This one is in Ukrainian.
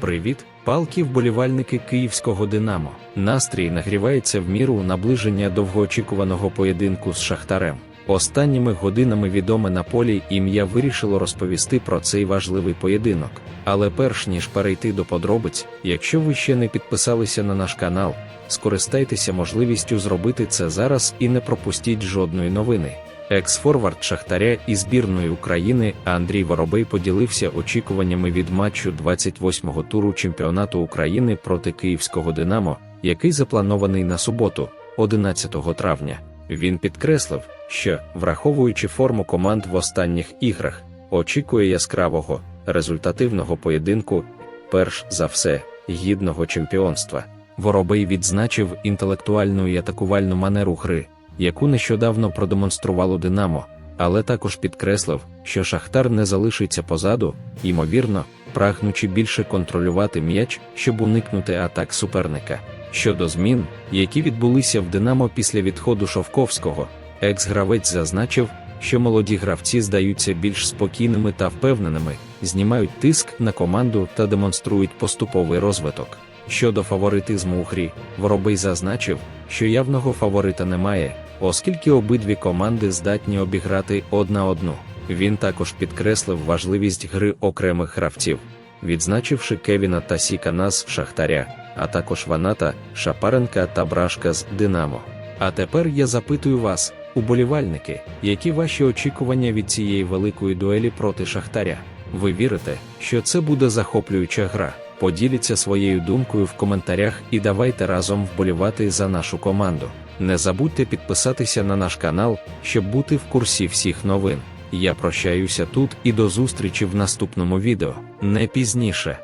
Привіт, палки вболівальники київського Динамо. Настрій нагрівається в міру наближення довгоочікуваного поєдинку з Шахтарем. Останніми годинами відоме на полі ім'я вирішило розповісти про цей важливий поєдинок. Але перш ніж перейти до подробиць, якщо ви ще не підписалися на наш канал, скористайтеся можливістю зробити це зараз і не пропустіть жодної новини. Екс-форвард Шахтаря і збірної України Андрій Воробей поділився очікуваннями від матчу 28-го туру чемпіонату України проти Київського Динамо, який запланований на суботу, 11 травня. Він підкреслив, що, враховуючи форму команд в останніх іграх, очікує яскравого, результативного поєдинку, перш за все, гідного чемпіонства. Воробей відзначив інтелектуальну і атакувальну манеру гри, яку нещодавно продемонструвало Динамо, але також підкреслив, що Шахтар не залишиться позаду, ймовірно, прагнучи більше контролювати м'яч, щоб уникнути атак суперника. Щодо змін, які відбулися в Динамо після відходу Шовковського, екс-гравець зазначив, що молоді гравці здаються більш спокійними та впевненими, знімають тиск на команду та демонструють поступовий розвиток. Щодо фаворитизму у грі, Воробей зазначив, що явного фаворита немає, оскільки обидві команди здатні обіграти одна одну. Він також підкреслив важливість гри окремих гравців, відзначивши Кевіна та Сікана з Шахтаря, а також Ваната, Шапаренка та Брашка з Динамо. А тепер я запитую вас, уболівальники, які ваші очікування від цієї великої дуелі проти Шахтаря? Ви вірите, що це буде захоплююча гра? Поділіться своєю думкою в коментарях і давайте разом вболівати за нашу команду. Не забудьте підписатися на наш канал, щоб бути в курсі всіх новин. Я прощаюся тут і до зустрічі в наступному відео, не пізніше.